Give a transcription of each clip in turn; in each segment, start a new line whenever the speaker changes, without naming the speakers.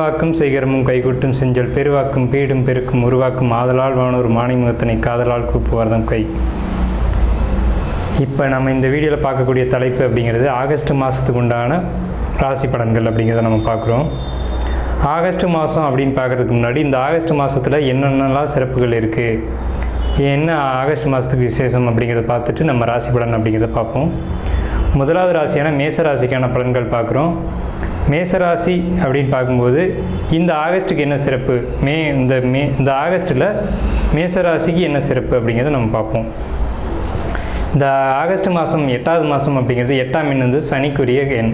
பெருவாக்கும் செய்கரமும் கைகூட்டும் செஞ்சல் பெருவாக்கும் பீடும் பெருக்கும் உருவாக்கும் ஆதலால் வானோர் மாணிமுகத்தனை காதலால் கூப்புவர்தம் கை. இப்போ நம்ம இந்த வீடியோவில் பார்க்கக்கூடிய தலைப்பு அப்படிங்கிறது ஆகஸ்ட் மாதத்துக்கு உண்டான ராசி பலன்கள் அப்படிங்கிறத நம்ம பார்க்குறோம். ஆகஸ்ட் மாதம் அப்படின்னு பார்க்குறதுக்கு முன்னாடி இந்த ஆகஸ்ட் மாதத்தில் என்னென்னலாம் சிறப்புகள் இருக்குது என்ன ஆகஸ்ட் மாதத்துக்கு விசேஷம் அப்படிங்கிறத பார்த்துட்டு நம்ம ராசி பலன் அப்படிங்கிறத பார்ப்போம். முதலாவது ராசியான மேசராசிக்கான பலன்கள் பார்க்குறோம். மேசராசி அப்படின்னு பார்க்கும்போது இந்த ஆகஸ்ட்டுக்கு என்ன சிறப்பு? மே இந்த மே இந்த ஆகஸ்ட்டில் மேசராசிக்கு என்ன சிறப்பு அப்படிங்கிறத நம்ம பார்ப்போம். இந்த ஆகஸ்ட் மாதம் எட்டாவது மாதம் அப்படிங்கிறது எட்டாம் எண் வந்து சனிக்குரிய எண்.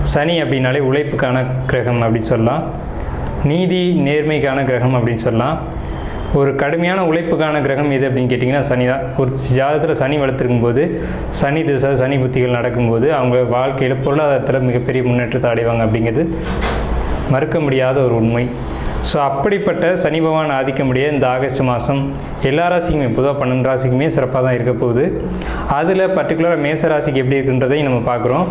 சனி அப்படின்னாலே உழைப்புக்கான கிரகம் அப்படின்னு சொல்லலாம். நீதி நேர்மைக்கான கிரகம் அப்படின்னு சொல்லலாம். ஒரு கடுமையான உழைப்புக்கான கிரகம் எது அப்படின்னு கேட்டிங்கன்னா சனி தான். ஒரு ஜாதகத்தில் சனி வளர்த்துருக்கும் போது சனி திசை சனி புத்திகள் நடக்கும்போது அவங்க வாழ்க்கையில் பொருளாதாரத்தில் மிகப்பெரிய முன்னேற்றத்தை அடைவாங்க அப்படிங்கிறது மறுக்க முடியாத ஒரு உண்மை. ஸோ அப்படிப்பட்ட சனி பகவான் ஆதிக்கமுடைய இந்த ஆகஸ்ட் மாதம் எல்லா ராசிக்குமே பொதுவாக பன்னெண்டு ராசிக்குமே சிறப்பாக தான் இருக்க போகுது. அதில் பர்டிகுலராக மேச ராசிக்கு எப்படி இருக்குன்றதையும் நம்ம பார்க்குறோம்.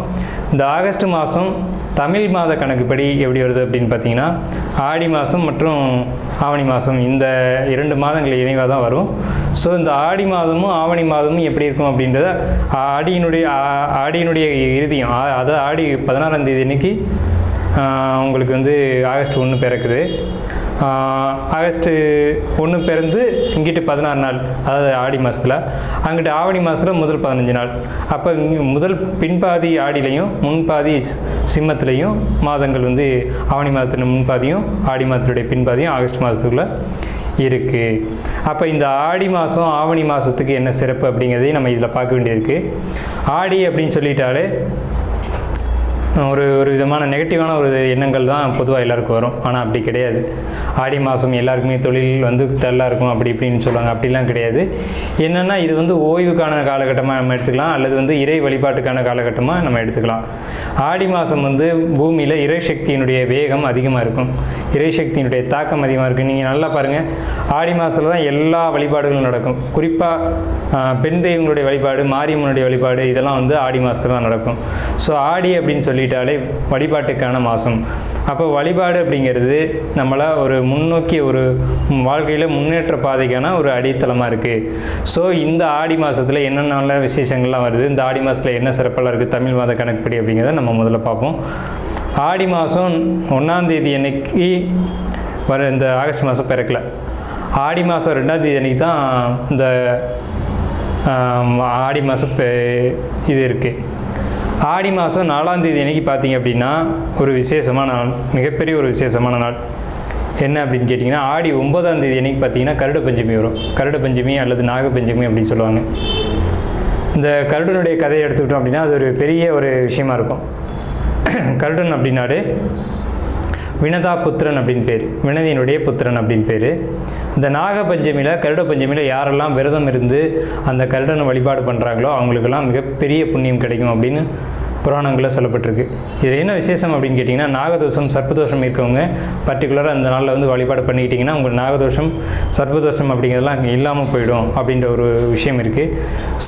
இந்த ஆகஸ்ட் மாதம் தமிழ் மாத கணக்குப்படி எப்படி வருது அப்படின்னு பார்த்தீங்கன்னா ஆடி மாதம் மற்றும் ஆவணி மாதம் இந்த இரண்டு மாதங்கள் இணைவாக தான் வரும். ஸோ இந்த ஆடி மாதமும் ஆவணி மாதமும் எப்படி இருக்கும் அப்படின்றத ஆடியினுடைய ஆடியினுடைய இறுதியும் ஆ- அதாவது ஆடி பதினாறாம் தேதி அன்னைக்கு உங்களுக்கு வந்து ஆகஸ்ட் ஒன்று பிறக்குது. ஆகஸ்ட்டு ஒன்று பிறந்து இங்கிட்டு பதினாறு நாள் அதாவது ஆடி மாதத்தில் அங்கிட்டு ஆவணி மாதத்தில் முதல் பதினஞ்சு நாள். அப்போ முதல் பின்பாதி ஆடிலையும் முன்பாதி சிம்மத்துலேயும் மாதங்கள் வந்து ஆவணி மாதத்தின் முன்பாதியும் ஆடி மாதத்துடைய பின்பாதியும் ஆகஸ்ட் மாதத்துக்குள்ளே இருக்குது அப்போ இந்த ஆடி மாதம் ஆவணி மாதத்துக்கு என்ன சிறப்பு அப்படிங்கிறதையும் நம்ம இதில் பார்க்க வேண்டியிருக்கு. ஆடி அப்படின்னு சொல்லிட்டாலே ஒரு ஒரு விதமான நெகட்டிவான ஒரு எண்ணங்கள் தான் பொதுவாக எல்லாருக்கும் வரும். ஆனால் அப்படி கிடையாது. ஆடி மாதம் எல்லாருக்குமே தொழில் வந்து டல்லாக இருக்கும் அப்படி இப்படின்னு சொல்லுவாங்க. அப்படிலாம் கிடையாது. என்னென்னா இது வந்து ஓய்வுக்கான காலகட்டமாக நம்ம எடுத்துக்கலாம் அல்லது வந்து இறை வழிபாட்டுக்கான காலகட்டமாக நம்ம எடுத்துக்கலாம். ஆடி மாதம் வந்து பூமியில் இறை சக்தியினுடைய வேகம் அதிகமாக இருக்கும். இறை சக்தியினுடைய தாக்கம் அதிகமாக இருக்கும். நீங்கள் நல்லா பாருங்கள் ஆடி மாதத்தில் தான் எல்லா வழிபாடுகளும் நடக்கும். குறிப்பாக பெண் தெய்வங்களுடைய வழிபாடு மாரியம்மனுடைய வழிபாடு இதெல்லாம் வந்து ஆடி மாதத்துல தான் நடக்கும். ஸோ ஆடி அப்படின்னு சொல்லி சொல்லிட்டாலே வழிபாட்டுக்கான மாதம் அப்போ வழிபாடு அப்படிங்கிறது நம்மளை ஒரு முன்னோக்கி ஒரு வாழ்க்கையில் முன்னேற்ற பாதைக்கான ஒரு அடித்தளமாக இருக்குது ஸோ இந்த ஆடி மாதத்தில் என்னென்ன விசேஷங்கள்லாம் வருது இந்த ஆடி மாதத்தில் என்ன சிறப்பெல்லாம் இருக்குது தமிழ் மாத கணக்குப்படி அப்படிங்கிறத நம்ம முதல்ல பார்ப்போம். ஆடி மாதம் ஒன்றாந்தேதி அன்னைக்கு வர இந்த ஆகஸ்ட் மாதம் பிறக்கல. ஆடி மாதம் ரெண்டாம் தேதி அன்னைக்கு தான் இந்த ஆடி மாதம் இது இருக்குது ஆடி மாதம் நாலாம் தேதி அன்னைக்கு பார்த்தீங்க அப்படின்னா ஒரு விசேஷமான நாள் மிகப்பெரிய ஒரு விசேஷமான நாள். என்ன அப்படின்னு கேட்டிங்கன்னா ஆடி ஒன்பதாம் தேதி அன்றைக்கி பார்த்தீங்கன்னா கருட பஞ்சமி வரும். கருட பஞ்சமி அல்லது நாக பஞ்சமி அப்படின்னு சொல்லுவாங்க. இந்த கருடனுடைய கதையை எடுத்துக்கிட்டோம் அப்படின்னா அது ஒரு பெரிய ஒரு விஷயமா இருக்கும். கருடன் அப்படின்னாலே வினதா புத்திரன் அப்படின்னு பேர். வினதியினுடைய புத்திரன் அப்படின்னு பேர். இந்த நாக பஞ்சமியில் கருட பஞ்சமியில் யாரெல்லாம் விரதம் இருந்து அந்த கருடனை வழிபாடு பண்ணுறாங்களோ அவங்களுக்கெல்லாம் மிகப்பெரிய புண்ணியம் கிடைக்கும் அப்படின்னு புராணங்களில் சொல்லப்பட்டிருக்கு. இது என்ன விசேஷம் அப்படின்னு கேட்டிங்கன்னா நாகதோஷம் சர்ப்பதோஷம் இருக்கவங்க பர்டிகுலராக அந்த நாளில் வந்து வழிபாடு பண்ணிக்கிட்டிங்கன்னா உங்களுக்கு நாகதோஷம் சர்ப்பதோஷம் அப்படிங்கிறதெல்லாம் அங்கே இல்லாமல் போயிடும் அப்படின்ற ஒரு விஷயம் இருக்குது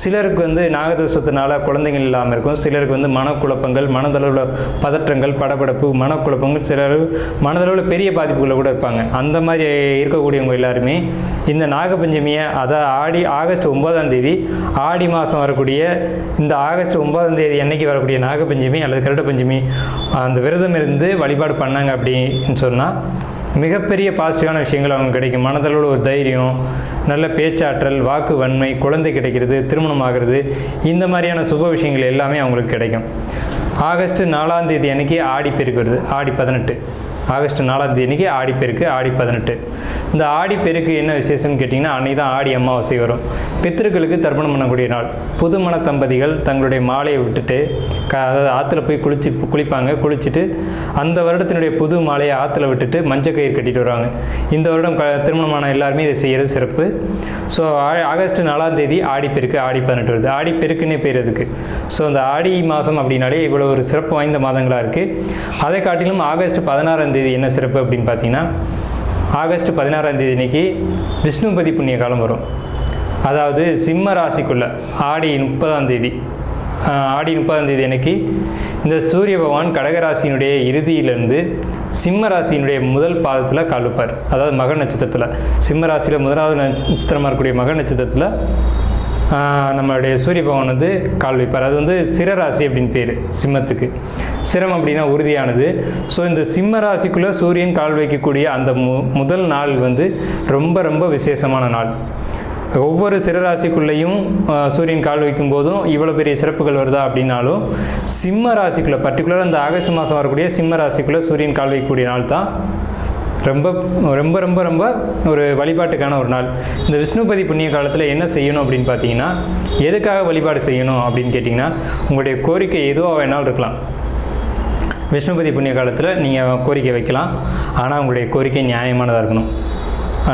சிலருக்கு வந்து நாகதோஷத்தினால குழந்தைகள் இல்லாமல் இருக்கும். சிலருக்கு வந்து மனக்குழப்பங்கள் மனதளவில் பதற்றங்கள் படபடப்பு மனக்குழப்பங்கள் சிலர் மனதளவில் பெரிய பாதிப்புகளை கூட இருப்பாங்க. அந்த மாதிரி இருக்கக்கூடியவங்க எல்லாருமே இந்த நாகபஞ்சமியை அதாவது ஆடி ஆகஸ்ட் ஒன்பதாம் தேதி ஆடி மாதம் வரக்கூடிய இந்த ஆகஸ்ட் ஒன்பதாம் தேதி அன்னைக்கு வரக்கூடிய நாகபஞ்சமி அல்லது கருட பஞ்சமி அந்த விரதம் இருந்து வழிபாடு பண்ணாங்க அப்படின்னு சொன்னால் மிகப்பெரிய பாசிட்டிவான விஷயங்கள் அவங்க கிடைக்கும். மனதளவில் ஒரு தைரியம் நல்ல பேச்சாற்றல் வாக்கு வன்மை குழந்தை கிடைக்கிறது திருமணம் ஆகிறது இந்த மாதிரியான சுப விஷயங்கள் எல்லாமே அவங்களுக்கு கிடைக்கும். ஆகஸ்ட் நாலாம் தேதி அன்னைக்கு ஆடி பெருக்கு வருது ஆடி பதினெட்டு. ஆகஸ்ட் நாலாம் தேதி ஆடிப்பெருக்கு ஆடி பதினெட்டு. இந்த ஆடிப்பெருக்கு என்ன விசேஷம்னு கேட்டிங்கன்னா அன்னைக்கு தான் ஆடி அமாவாசை வரும். பித்திருக்களுக்கு தர்ப்பணம் பண்ணக்கூடிய நாள். புதுமண தம்பதிகள் தங்களுடைய மாலையை விட்டுட்டு க அதாவது ஆற்றுல போய் குளிச்சு குளிப்பாங்க. குளிச்சுட்டு அந்த வருடத்தினுடைய புது மாலையை ஆற்றுல விட்டுட்டு மஞ்சள் கயிறு கட்டிட்டு வருவாங்க. இந்த வருடம் க திருமணமான எல்லாருமே இதை செய்கிறது சிறப்பு. ஸோ ஆகஸ்ட் நாலாம் தேதி ஆடிப்பெருக்கு ஆடி பதினெட்டு வருது. ஆடிப்பெருக்குன்னே பேர் அதுக்கு ஸோ அந்த ஆடி மாதம் அப்படின்னாலே இவ்வளோ ஒரு சிறப்பு வாய்ந்த மாதங்களாக இருக்குது அதை காட்டிலும் ஆகஸ்ட் பதினாறாம் தேதி என்ன சிறப்பு அப்படின்னு பார்த்தீங்கன்னா ஆகஸ்ட் பதினாறாம் தேதி இன்னைக்கு விஷ்ணுபதி புண்ணிய காலம் வரும். அதாவது சிம்ம ராசிக்குள்ள ஆடி முப்பதாம் தேதி ஆடி முப்பதாம் தேதி அன்னைக்கு இந்த சூரிய பகவான் கடகராசியினுடைய இறுதியிலிருந்து சிம்ம ராசியினுடைய முதல் பாதத்தில் கால் வைப்பார். அதாவது மக நட்சத்திரத்தில். சிம்ம ராசியில் முதலாவது நட்சத்திரமாக இருக்கக்கூடிய மக நட்சத்திரத்தில் நம்மளுடைய சூரிய பகவான் வந்து கால் வைப்பார். அது வந்து சிரராசி அப்படின்னு பேர் சிம்மத்துக்கு. சிரம் அப்படின்னா உறுதியானது. ஸோ இந்த சிம்ம ராசிக்குள்ளே சூரியன் கால் வைக்கக்கூடிய அந்த மு முதல் நாள் வந்து ரொம்ப ரொம்ப விசேஷமான நாள். ஒவ்வொரு சிறராசிக்குள்ளேயும் சூரியன் கால் வைக்கும் போதும் இவ்வளோ பெரிய சிறப்புகள் வருதா அப்படின்னாலும் சிம்ம ராசிக்குள்ளே பர்டிகுலராக இந்த ஆகஸ்ட் மாதம் வரக்கூடிய சிம்ம ராசிக்குள்ளே சூரியன் கால் வைக்கக்கூடிய நாள் தான் ரொம்ப ரொம்ப ரொம்ப ரொம்ப ஒரு வழிபாட்டுக்கான ஒரு நாள். இந்த விஷ்ணுபதி புண்ணிய காலத்தில் என்ன செய்யணும் அப்படின்னு பார்த்தீங்கன்னா எதுக்காக வழிபாடு செய்யணும் அப்படின்னு கேட்டிங்கன்னா உங்களுடைய கோரிக்கை எதுவாக வேணாலும் இருக்கலாம். விஷ்ணுபதி புண்ணிய காலத்தில் நீங்கள் கோரிக்கை வைக்கலாம். ஆனால் உங்களுடைய கோரிக்கை நியாயமானதாக இருக்கணும்.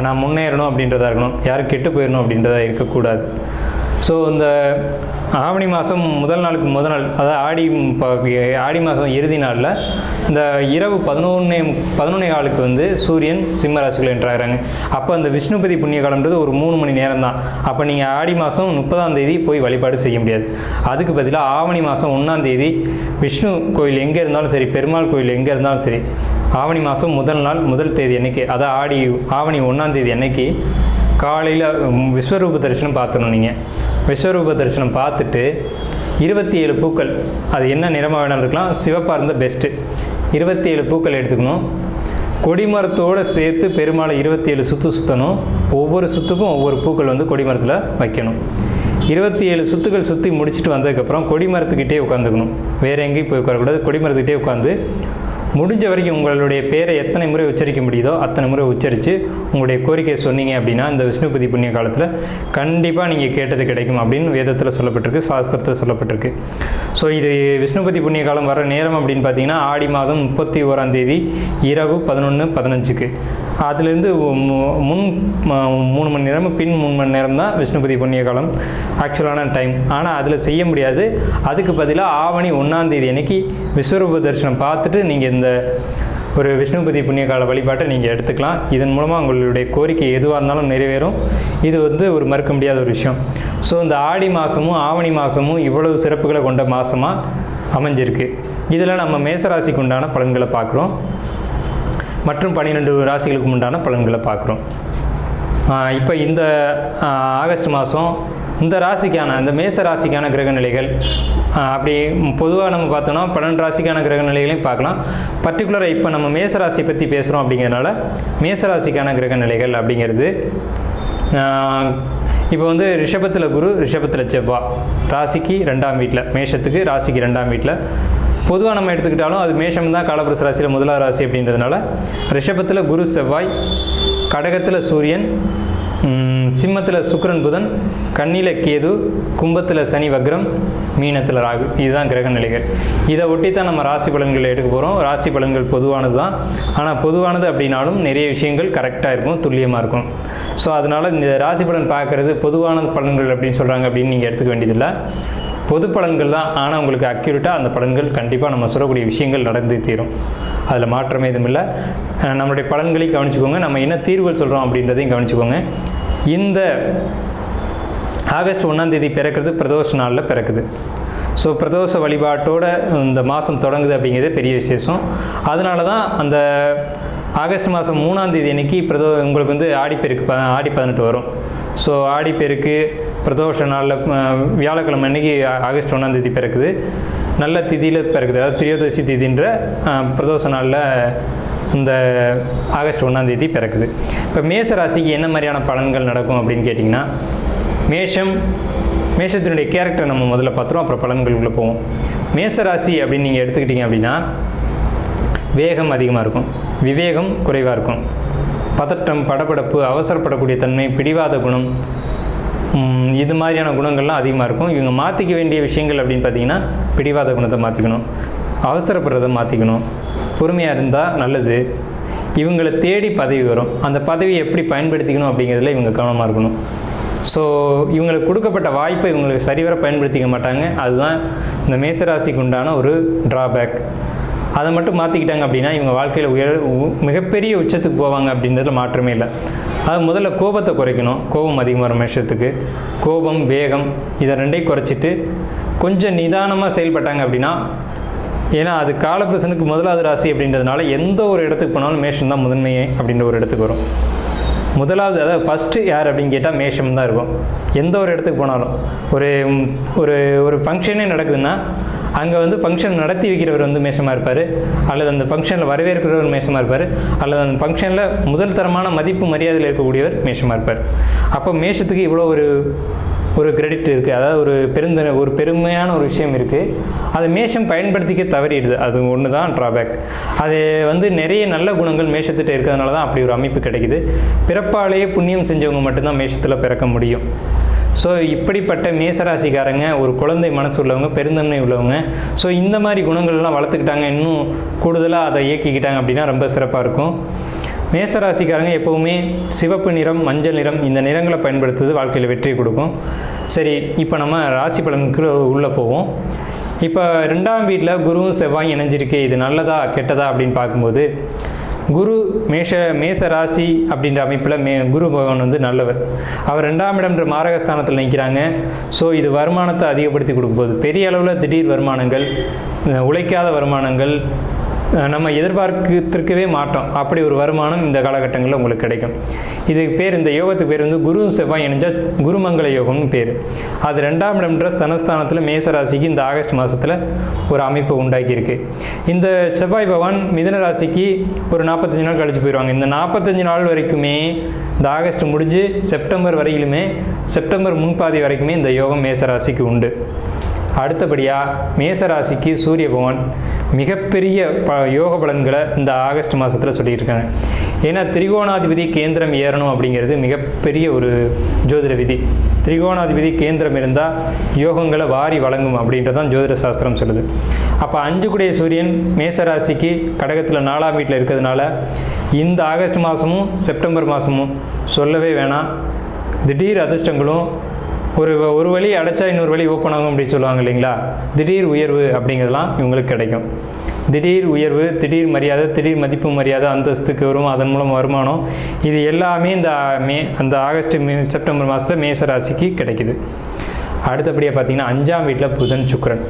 நான் முன்னேறணும் அப்படின்றதா இருக்கணும். யாரும் கெட்டு போயிடணும் அப்படின்றதா இருக்கக்கூடாது. ஸோ இந்த ஆவணி மாதம் முதல் நாளுக்கு முதல் நாள் அதாவது ஆடி ப- ஆடி மாதம் இறுதி நாளில் இந்த இரவு பதினொன்னே பதினொன்னே காலுக்கு வந்து சூரியன் சிம்ம ராசிக்குள்ள என்றாகிறாங்க அப்போ அந்த விஷ்ணுபதி புண்ணிய காலம்ன்றது ஒரு மூணு மணி நேரம் தான் அப்போ நீங்கள் ஆடி மாதம் முப்பதாம் தேதி போய் வழிபாடு செய்ய முடியாது. அதுக்கு பதிலாக ஆவணி மாதம் ஒன்றாம் தேதி விஷ்ணு கோயில் எங்கே இருந்தாலும் சரி பெருமாள் கோயில் எங்கே இருந்தாலும் சரி ஆவணி மாதம் முதல் நாள் முதல் தேதி அன்னைக்கு அதாவது ஆடி ஆவணி ஒன்றாம் தேதி அன்னைக்கு காலையில் விஸ்வரூப தரிசனம் பார்த்துடணும் நீங்கள் விஸ்வரூப தரிசனம் பார்த்துட்டு இருபத்தி ஏழு பூக்கள். அது என்ன நிறமாக வேணாலும் இருக்கலாம். சிவப்பாக இருந்தால் பெஸ்ட்டு இருபத்தி ஏழு பூக்கள் எடுத்துக்கணும். கொடிமரத்தோடு சேர்த்து பெருமாளை இருபத்தி ஏழு சுற்று சுற்றணும் ஒவ்வொரு சுத்துக்கும் ஒவ்வொரு பூக்கள் வந்து கொடிமரத்தில் வைக்கணும். இருபத்தி ஏழு சுத்துக்கள் சுற்றி முடிச்சுட்டு வந்ததுக்கப்புறம் கொடிமரத்துக்கிட்டே உட்காந்துக்கணும் வேறு எங்கேயும் போய் உட்காரக்கூடாது. கொடிமரத்துக்கிட்டே உட்காந்து முடிஞ்ச வரைக்கும் உங்களுடைய பேரை எத்தனை முறை உச்சரிக்க முடியுதோ அத்தனை முறை உச்சரித்து உங்களுடைய கோரிக்கையை சொன்னீங்க அப்படின்னா இந்த விஷ்ணுபதி புண்ணிய காலத்தில் கண்டிப்பாக நீங்கள் கேட்டது கிடைக்கும் அப்படின்னு வேதத்தில் சொல்லப்பட்டிருக்கு சாஸ்திரத்தில் சொல்லப்பட்டிருக்கு. ஸோ இது விஷ்ணுபதி புண்ணிய காலம் வர நேரம் அப்படின்னு பார்த்தீங்கன்னா ஆடி மாதம் முப்பத்தி ஓராம் தேதி இரவு பதினொன்று பதினஞ்சுக்கு. அதுலேருந்து முன் மூணு மணி நேரம் பின் மூணு மணி நேரம் தான் விஷ்ணுபதி புண்ணிய காலம் ஆக்சுவலான டைம் ஆனால் அதில் செய்ய முடியாது. அதுக்கு பதிலாக ஆவணி ஒன்றாம் தேதி அன்னைக்கு விஸ்வரூப தரிசனம் பார்த்துட்டு நீங்கள் இந்த ஒரு விஷ்ணுபதி புண்ணிய கால வழிபாட்டை நீங்கள் எடுத்துக்கலாம். இதன் மூலமாக உங்களுடைய கோரிக்கை எதுவாக இருந்தாலும் நிறைவேறும். இது வந்து ஒரு மறுக்க முடியாத ஒரு விஷயம். ஸோ இந்த ஆடி மாதமும் ஆவணி மாதமும் இவ்வளவு சிறப்புகளை கொண்ட மாதமாக அமைஞ்சிருக்கு. இதில் நம்ம மேசராசிக்கு உண்டான பலன்களை பார்க்குறோம். மற்றும் பன்னிரெண்டு ராசிகளுக்கு உண்டான பலன்களை பார்க்குறோம். இப்போ இந்த ஆகஸ்ட் மாதம் இந்த ராசிக்கான இந்த மேச ராசிக்கான கிரக நிலைகள் அப்படி பொதுவாக நம்ம பார்த்தோம்னா பன்னெண்டு ராசிக்கான கிரக நிலைகளையும் பார்க்கலாம் பர்டிகுலராக இப்போ நம்ம மேச ராசி பற்றி பேசுகிறோம் அப்படிங்கிறதுனால மேச ராசிக்கான கிரக நிலைகள் அப்படிங்கிறது இப்போ வந்து ரிஷபத்தில் குரு ரிஷபத்தில் செவ்வா. ராசிக்கு ரெண்டாம் வீட்டில் மேஷத்துக்கு ராசிக்கு ரெண்டாம் வீட்டில் பொதுவாக நம்ம எடுத்துக்கிட்டாலும் அது மேஷம் தான் காலபுரச ராசியில் முதலாவது ராசி அப்படின்றதுனால ரிஷபத்தில் குரு செவ்வாய் கடகத்தில் சூரியன் சிம்மத்தில் சுக்கரன் புதன் கண்ணியில் கேது கும்பத்தில் சனி வக்ரம் மீனத்தில் ராகு. இதுதான் கிரக நிலைகள். இதை ஒட்டி தான் நம்ம ராசி பலன்களை எடுக்க போகிறோம் ராசி பலன்கள் பொதுவானது தான். ஆனால் பொதுவானது அப்படின்னாலும் நிறைய விஷயங்கள் கரெக்டாக இருக்கும் துல்லியமாக இருக்கும். ஸோ அதனால் இந்த ராசி பலன் பார்க்குறது பொதுவான பலன்கள் அப்படின்னு சொல்கிறாங்க அப்படின்னு நீங்கள் எடுத்துக்க வேண்டியதில்லை. பொது பலன்கள் தான். ஆனால் உங்களுக்கு அக்யூரேட்டாக அந்த பலன்கள் கண்டிப்பாக நம்ம சொல்லக்கூடிய விஷயங்கள் நடந்து தீரும். அதில் மாற்றமே எதுவும் இல்லை. நம்மளுடைய பலன்களையும் கவனிச்சுக்கோங்க. நம்ம என்ன தீர்வுகள் சொல்கிறோம் அப்படின்றதையும் கவனிச்சுக்கோங்க. இந்த ஆகஸ்ட் ஒன்றாம் தேதி பிறக்கிறது பிரதோஷ நாளில் பிறக்குது. ஸோ பிரதோஷ வழிபாட்டோட இந்த மாதம் தொடங்குது அப்படிங்கிறது பெரிய விசேஷம். அதனால தான் அந்த ஆகஸ்ட் மாதம் மூணாம் தேதி அன்னைக்கு பிரதோ உங்களுக்கு வந்து ஆடிப்பெருக்கு ப ஆடி பதினெட்டு வரும். ஸோ ஆடிப்பெருக்கு பிரதோஷ நாளில் வியாழக்கிழமை அன்னைக்கு ஆகஸ்ட் ஒன்றாம் தேதி பிறக்குது. நல்ல திதியில் பிறக்குது அதாவது திரியோதசி திதின்ற பிரதோஷ நாளில் இந்த ஆகஸ்ட் ஒன்றாந்தேதி பிறக்குது. இப்போ மேச ராசிக்கு என்ன மாதிரியான பலன்கள் நடக்கும் அப்படின்னு கேட்டிங்கன்னா மேஷம் மேஷத்தினுடைய கேரக்டர் நம்ம முதல்ல பார்த்துருவோம் அப்புறம் பலன்களுக்குள்ளே போவோம். மேச ராசி அப்படின்னு நீங்கள் எடுத்துக்கிட்டிங்க அப்படின்னா வேகம் அதிகமாக இருக்கும். விவேகம் குறைவாக இருக்கும். பதட்டம் படபடப்பு அவசரப்படக்கூடிய தன்மை பிடிவாத குணம் இது மாதிரியான குணங்கள்லாம் அதிகமாக இருக்கும். இவங்க மாற்றிக்க வேண்டிய விஷயங்கள் அப்படின்னு பார்த்தீங்கன்னா பிடிவாத குணத்தை மாற்றிக்கணும் அவசரப்படுறதை மாற்றிக்கணும் பொறுமையாக இருந்தால் நல்லது. இவங்களை தேடி பதவி வரும். அந்த பதவியை எப்படி பயன்படுத்திக்கணும் அப்படிங்கிறதுல இவங்க கவனமாக இருக்கணும். ஸோ இவங்களுக்கு கொடுக்கப்பட்ட வாய்ப்பை இவங்களுக்கு சரிவர பயன்படுத்திக்க மாட்டாங்க. அதுதான் இந்த மேசராசிக்கு உண்டான ஒரு ட்ராபேக் அதை மட்டும் மாற்றிக்கிட்டாங்க அப்படின்னா இவங்க வாழ்க்கையில் உயர் மிகப்பெரிய உச்சத்துக்கு போவாங்க அப்படின்றதுல மாற்றமே இல்லை. அது முதல்ல கோபத்தை குறைக்கணும். கோபம் அதிகமாக வரும் மேஷத்துக்கு. கோபம் வேகம் இதை ரெண்டையும் குறைச்சிட்டு கொஞ்சம் நிதானமாக செயல்பட்டாங்க அப்படின்னா ஏன்னா அது காலபுருஷனுக்கு முதலாவது ராசி அப்படின்றதுனால எந்த ஒரு இடத்துக்கு போனாலும் மேஷம் தான் முதன்மையே அப்படின்ற ஒரு இடத்துக்கு வரும். முதலாவது அதாவது ஃபஸ்ட்டு யார் அப்படின்னு கேட்டால் மேஷம் தான் இருக்கும். எந்த ஒரு இடத்துக்கு போனாலும். ஒரு ஒரு ஒரு ஃபங்க்ஷனே நடக்குதுன்னா அங்கே வந்து ஃபங்க்ஷன் நடத்தி வைக்கிறவர் வந்து மேஷமாக இருப்பார். அல்லது அந்த ஃபங்க்ஷனில் வரவேற்கிறவர் மேஷமாக இருப்பார். அல்லது அந்த ஃபங்க்ஷனில் முதல் தரமான மதிப்பு மரியாதையில் இருக்கக்கூடியவர் மேஷமாக இருப்பார். அப்போ மேஷத்துக்கு இவ்வளோ ஒரு ஒரு கிரெடிட் இருக்குது அதாவது ஒரு பெருந்த ஒரு பெருமையான ஒரு விஷயம் இருக்குது அதை மேஷம் பயன்படுத்திக்க தவறிடுது. அது ஒன்று தான் ட்ராபேக் அது வந்து நிறைய நல்ல குணங்கள் மேஷத்திட்ட இருக்கிறதுனால தான் அப்படி ஒரு அமைப்பு கிடைக்குது. பிறப்பாலேயே புண்ணியம் செஞ்சவங்க மட்டும்தான் மேஷத்தில் பிறக்க முடியும். ஸோ இப்படிப்பட்ட மேசராசிக்காரங்க ஒரு குழந்தை மனசு உள்ளவங்க பெருந்தன்மை உள்ளவங்க ஸோ இந்த மாதிரி குணங்கள்லாம் வளர்த்துக்கிட்டாங்க இன்னும் கூடுதலாக அதை இயக்கிக்கிட்டாங்க அப்படின்னா ரொம்ப சிறப்பாக இருக்கும். மேசராசிக்காரங்க எப்போவுமே சிவப்பு நிறம் மஞ்சள் நிறம் இந்த நிறங்களை பயன்படுத்துறது வாழ்க்கையில் வெற்றி கொடுக்கும். சரி இப்போ நம்ம ராசி பலனுக்கு உள்ளே போவோம். இப்போ ரெண்டாம் வீட்டில் குருவும் செவ்வாய் இணைஞ்சிருக்கு. இது நல்லதா கெட்டதா அப்படின்னு பார்க்கும்போது குரு மேஷ மேச ராசி அப்படின்ற அமைப்பில் மே குரு பகவான் வந்து நல்லவர். அவர் ரெண்டாம் இடம்ன்ற மாரகஸ்தானத்தில் நிற்கிறாங்க ஸோ இது வருமானத்தை அதிகப்படுத்தி கொடுக்கும்போது பெரிய அளவில் திடீர் வருமானங்கள் உழைக்காத வருமானங்கள் நம்ம எதிர்பார்க்கத்திற்கவே மாட்டோம். அப்படி ஒரு வருமானம் இந்த காலகட்டங்களில் உங்களுக்கு கிடைக்கும். இதுக்கு பேர் இந்த யோகத்துக்கு பேர் வந்து குரு செவ்வாய் இணைஞ்சால் குருமங்கள யோகம்னு பேர். அது ரெண்டாம் இடம்ன்ற ஸ்தனஸ்தானத்தில் மேசராசிக்கு இந்த ஆகஸ்ட் மாதத்தில் ஒரு அமைப்பு உண்டாக்கியிருக்கு. இந்த செவ்வாய் பகவான் மிதன ராசிக்கு ஒரு நாற்பத்தஞ்சு நாள் கழிச்சு போயிடுவாங்க இந்த நாற்பத்தஞ்சு நாள் வரைக்குமே இந்த ஆகஸ்ட் முடிஞ்சு செப்டம்பர் வரையிலுமே செப்டம்பர் முன்பாதி வரைக்குமே இந்த யோகம் மேசராசிக்கு உண்டு. அடுத்தபடியாக மேசராசிக்கு சூரிய பகவான் மிகப்பெரிய ப யோக பலன்களை இந்த ஆகஸ்ட் மாதத்தில் சொல்லியிருக்காங்க. ஏன்னா திரிகோணாதிபதி கேந்திரம் ஏறணும் அப்படிங்கிறது மிகப்பெரிய ஒரு ஜோதிட விதி. திரிகோணாதிபதி கேந்திரம் இருந்தால் யோகங்களை வாரி வழங்கும் அப்படின்றதான் ஜோதிட சாஸ்திரம் சொல்லுது. அப்போ அஞ்சு குடைய சூரியன் மேசராசிக்கு கடகத்தில் நாலாம் வீட்டில் இருக்கிறதுனால இந்த ஆகஸ்ட் மாதமும் செப்டம்பர் மாதமும் சொல்லவே வேணாம். திடீர் அதிர்ஷ்டங்களும் ஒரு ஒரு வழி அடைச்சா இன்னொரு வழி ஓப்பன் ஆகும் அப்படின்னு சொல்லுவாங்க இல்லைங்களா? திடீர் உயர்வு அப்படிங்கிறதுலாம் இவங்களுக்கு கிடைக்கும். திடீர் உயர்வு திடீர் மரியாதை திடீர் மதிப்பு மரியாதை அந்தஸ்துக்கு வரும் அதன் மூலம் வருமானம் இது எல்லாமே இந்த மே அந்த ஆகஸ்ட் மே செப்டம்பர் மாதத்தில் மேச ராசிக்கு கிடைக்குது. அடுத்தபடியாக பார்த்தீங்கன்னா அஞ்சாம் வீட்டில் புதன் சுக்கரன்.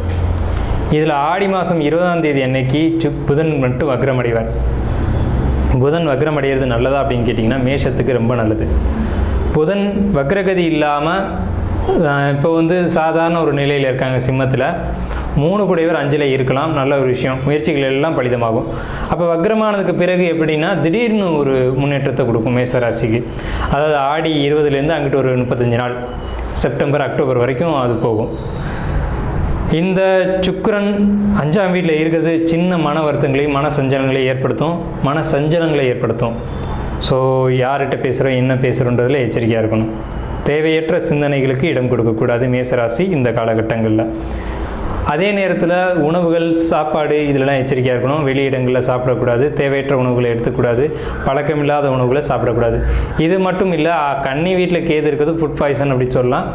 இதில் ஆடி மாதம் இருபதாம் தேதி அன்னைக்கு சு புதன் மட்டும் வக்ரமடைவார். புதன் வக்ரமடைகிறது நல்லதா அப்படின்னு கேட்டிங்கன்னா மேஷத்துக்கு ரொம்ப நல்லது. புதன் வக்ரகதி இல்லாமல் இப்போ வந்து சாதாரண ஒரு நிலையில் இருக்காங்க சிம்மத்தில். மூணு குடைவர் அஞ்சில் இருக்கலாம் நல்ல ஒரு விஷயம். முயற்சிகள் எல்லாம் பலிதமாகும். அப்போ வக்ரமானதுக்கு பிறகு எப்படின்னா திடீர்னு ஒரு முன்னேற்றத்தை கொடுக்கும் மேசராசிக்கு. அதாவது ஆடி இருபதுலேருந்து அங்கிட்டு ஒரு முப்பத்தஞ்சு நாள். செப்டம்பர் அக்டோபர் வரைக்கும் அது போகும். இந்த சுக்கரன் அஞ்சாம் வீட்டில் இருக்கிறது சின்ன மன வருத்தங்களையும் மன சஞ்சலங்களை ஏற்படுத்தும் மன சஞ்சலங்களை ஏற்படுத்தும். ஸோ யார்கிட்ட பேசுகிறோம் என்ன பேசுகிறோன்றதில் எச்சரிக்கையாக இருக்கணும். தேவையற்ற சிந்தனைகளுக்கு இடம் கொடுக்கக்கூடாது. மேசராசி இந்த காலகட்டங்களில். அதே நேரத்தில் உணவுகள் சாப்பாடு இதிலலாம் எச்சரிக்கையாக இருக்கணும். வெளியிடங்களில் சாப்பிடக்கூடாது. தேவையற்ற உணவுகளை எடுத்துக்கூடாது. பழக்கமில்லாத உணவுகளை சாப்பிடக்கூடாது. இது மட்டும் இல்லை கண்ணி வீட்டில் கேது இருக்கிறது ஃபுட் பாய்சன் அப்படி சொல்லலாம்.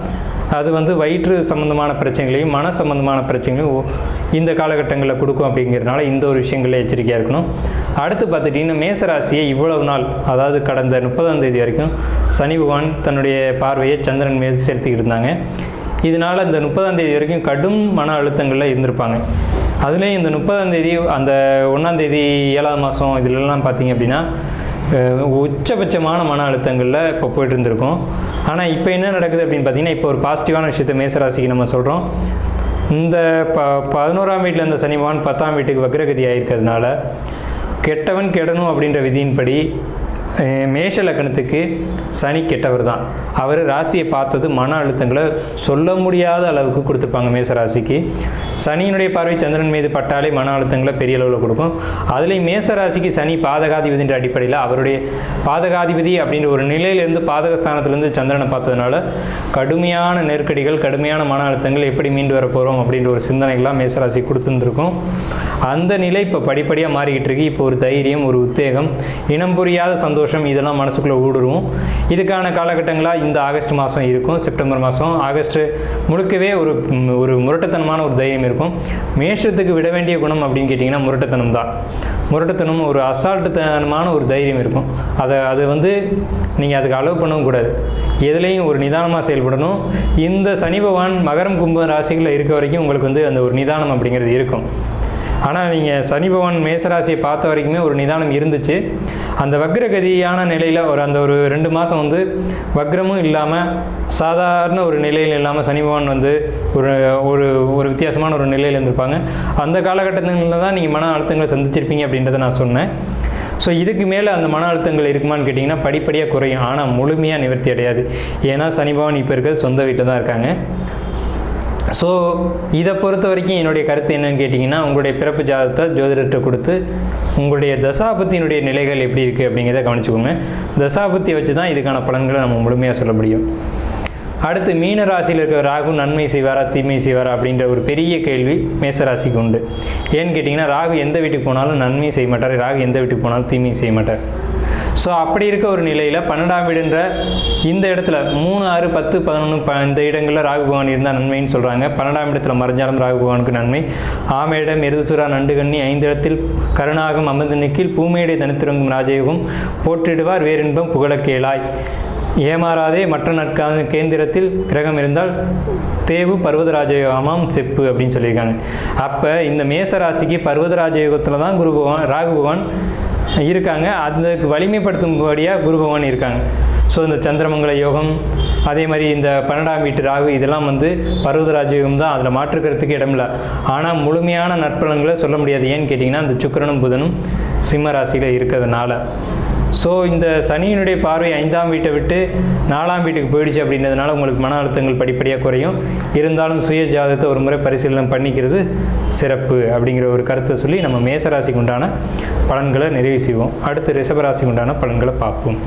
அது வந்து வயிற்று சம்மந்தமான பிரச்சனைகளையும் மன சம்மந்தமான பிரச்சனைகளையும் இந்த காலகட்டங்களில் கொடுக்கும் அப்படிங்கிறதுனால இந்த ஒரு விஷயங்களில் எச்சரிக்கையாக இருக்கணும். அடுத்து பார்த்துட்டிங்கன்னா மேசராசியை இவ்வளவு நாள் அதாவது கடந்த முப்பதாம் தேதி வரைக்கும் சனி பகவான் தன்னுடைய பார்வையை சந்திரன் மீது செலுத்திக்கிட்டு இருந்தாங்க. இதனால் இந்த முப்பதாம் தேதி வரைக்கும் கடும் மன அழுத்தங்களில் இருந்திருப்பாங்க. அதுலேயும் இந்த முப்பதாம் தேதி அந்த ஒன்றாம் தேதி ஏழாவது மாதம் இதிலெல்லாம் பார்த்தீங்க அப்படின்னா உச்சபட்சமான மன அழுத்தங்களில் இப்போ போயிட்டு இருந்திருக்கும் ஆனால் இப்போ என்ன நடக்குது அப்படின்னு பார்த்தீங்கன்னா இப்போ ஒரு பாசிட்டிவான விஷயத்தை மேசராசிக்கு நம்ம சொல்கிறோம் இந்த ப பதினோராம் வீட்டில் இந்த சனி பகவான் பத்தாம் வீட்டுக்கு வக்ரகதி ஆகிருக்கிறதுனால கெட்டவன் கெடணும் அப்படின்ற விதியின்படி மேஷ லக்னத்துக்கு சனி கெட்டவர் தான் அவர் ராசியை பார்த்தது மன அழுத்தங்களை சொல்ல முடியாத அளவுக்கு கொடுத்துருப்பாங்க மேச ராசிக்கு. சனியினுடைய பார்வை சந்திரன் மீது பட்டாலே மன அழுத்தங்களை பெரிய அளவில் கொடுக்கும். அதுலேயும் மேச ராசிக்கு சனி பாதகாதிபதின்ற அடிப்படையில் அவருடைய பாதகாதிபதி அப்படின்ற ஒரு நிலையிலேருந்து பாதகஸ்தானத்திலேருந்து சந்திரனை பார்த்ததுனால கடுமையான நெருக்கடிகள் கடுமையான மன அழுத்தங்கள் எப்படி மீண்டு வர போகிறோம் அப்படின்ற ஒரு சிந்தனைகள்லாம் மேசராசி கொடுத்துருந்துருக்கும். அந்த நிலை இப்போ படிப்படியாக மாறிக்கிட்டு இருக்கு. இப்போ ஒரு தைரியம் ஒரு உத்தேகம் இனம் புரியாத சந்தோஷம் சந்தோஷம் இதெல்லாம் மனசுக்குள்ளே ஊடுருவோம். இதுக்கான காலகட்டங்களாக இந்த ஆகஸ்ட் மாதம் இருக்கும் செப்டம்பர் மாதம் ஆகஸ்ட் முழுக்கவே ஒரு ஒரு முரட்டுத்தனமான ஒரு தைரியம் இருக்கும். மேஷத்துக்கு விட வேண்டிய குணம் அப்படின்னு கேட்டிங்கன்னா முரட்டுத்தனம் தான். முரட்டுத்தனம் ஒரு அசால்ட்டுத்தனமான ஒரு தைரியம் இருக்கும். அதை அது வந்து நீங்கள் அதுக்கு அலோவ் பண்ணவும் கூடாது. எதுலேயும் ஒரு நிதானமாக செயல்படணும். இந்த சனி பகவான் மகரம் கும்ப ராசிகளில் இருக்க வரைக்கும் உங்களுக்கு வந்து அந்த ஒரு நிதானம் அப்படிங்கிறது இருக்கும். ஆனால் நீங்கள் சனி பகவான் மேசராசியை பார்த்த வரைக்குமே ஒரு நிதானம் இருந்துச்சு. அந்த வக்ரகதியான நிலையில் ஒரு அந்த ஒரு ரெண்டு மாதம் வந்து வக்ரமும் இல்லாமல் சாதாரண ஒரு நிலையில் இல்லாமல் சனி பகவான் வந்து ஒரு ஒரு ஒரு வித்தியாசமான ஒரு நிலையில் இருந்திருப்பாங்க. அந்த காலகட்டங்களில் தான் நீங்கள் மன அழுத்தங்களை சந்திச்சிருப்பீங்க அப்படின்றத நான் சொன்னேன். ஸோ இதுக்கு மேலே அந்த மன அழுத்தங்கள் இருக்குமான்னு கேட்டிங்கன்னா படிப்படியாக குறையும். ஆனால் முழுமையாக நிவர்த்தி அடையாது. ஏன்னா சனி பகவான் இப்போ இருக்கிறது சொந்த வீட்டில் தான் இருக்காங்க. ஸோ இதை பொறுத்த வரைக்கும் என்னுடைய கருத்து என்னன்னு கேட்டிங்கன்னா உங்களுடைய பிறப்பு ஜாதகத்தை ஜோதிடர்கிட்ட கொடுத்து உங்களுடைய தசாபத்தியினுடைய நிலைகள் எப்படி இருக்குது அப்படிங்கிறத கவனிச்சுக்கோங்க. தசாபத்தியை வச்சு தான் இதுக்கான பலன்களை நம்ம முழுமையாக சொல்ல முடியும். அடுத்து மீன ராசியில் இருக்கிற ராகு நன்மை செய்வாரா தீமை செய்வாரா அப்படின்ற ஒரு பெரிய கேள்வி மேசராசிக்கு உண்டு. ஏன்னு கேட்டிங்கன்னா ராகு எந்த வீட்டுக்கு போனாலும் நன்மை செய்ய மாட்டார் ராகு எந்த வீட்டுக்கு போனாலும் தீமை செய்ய மாட்டார். ஸோ அப்படி இருக்க ஒரு நிலையில் பன்னெண்டாம் வீடுன்ற இந்த இடத்துல மூணு ஆறு பத்து பதினொன்று ப இந்த இடங்களில் ராகு பகவான் இருந்தால் நன்மைன்னு சொல்கிறாங்க பன்னெண்டாம் இடத்துல மறைஞ்சாலும் ராகு பகவானுக்கு நன்மை. ஆமையிடம் எருதுசுரா நண்டுகண்ணி ஐந்து இடத்தில் கருணாகம் அமர்ந்து நிக்கில். பூமியடை தனித்திறங்கும் ராஜயோகம். போற்றிடுவார் வேறின்பம் புகழக்கேளாய். ஏமாறாதே மற்ற நற்கால கேந்திரத்தில் கிரகம் இருந்தால் தேவு பர்வதராஜயோகமாம் செப்பு அப்படின்னு சொல்லியிருக்காங்க. அப்போ இந்த மேச ராசிக்கு பர்வதராஜயோகத்தில் தான் குரு பகவான் ராகு பகவான் இருக்காங்க. அதுக்கு வலிமைப்படுத்தும்படியாக குரு பகவான் இருக்காங்க. ஸோ இந்த சந்திரமங்கல யோகம் அதே மாதிரி இந்த பன்னெண்டாம் வீட்டு ராகு இதெல்லாம் வந்து பர்வதராஜ யோகம் தான். அதில் மாற்றுக்கிறதுக்கு இடமில்ல. ஆனால் முழுமையான நற்பலன்களை சொல்ல முடியாது. ஏன்னு கேட்டிங்கன்னா அந்த சுக்கிரனும் புதனும் சிம்ம ராசியில் இருக்கிறதுனால. ஸோ இந்த சனியினுடைய பார்வை ஐந்தாம் வீட்டை விட்டு நாலாம் வீட்டுக்கு போயிடுச்சு அப்படின்றதுனால உங்களுக்கு மன அழுத்தங்கள் படிப்படியாக குறையும். இருந்தாலும் சுய ஜாதகத்தை ஒரு முறை பரிசீலனை பண்ணிக்கிறது சிறப்பு அப்படிங்கிற ஒரு கருத்தை சொல்லி நம்ம மேசராசிக்கு உண்டான பலன்களை நிறைவு செய்வோம். அடுத்து ரிஷபராசிக்கு உண்டான பலன்களை பார்ப்போம்.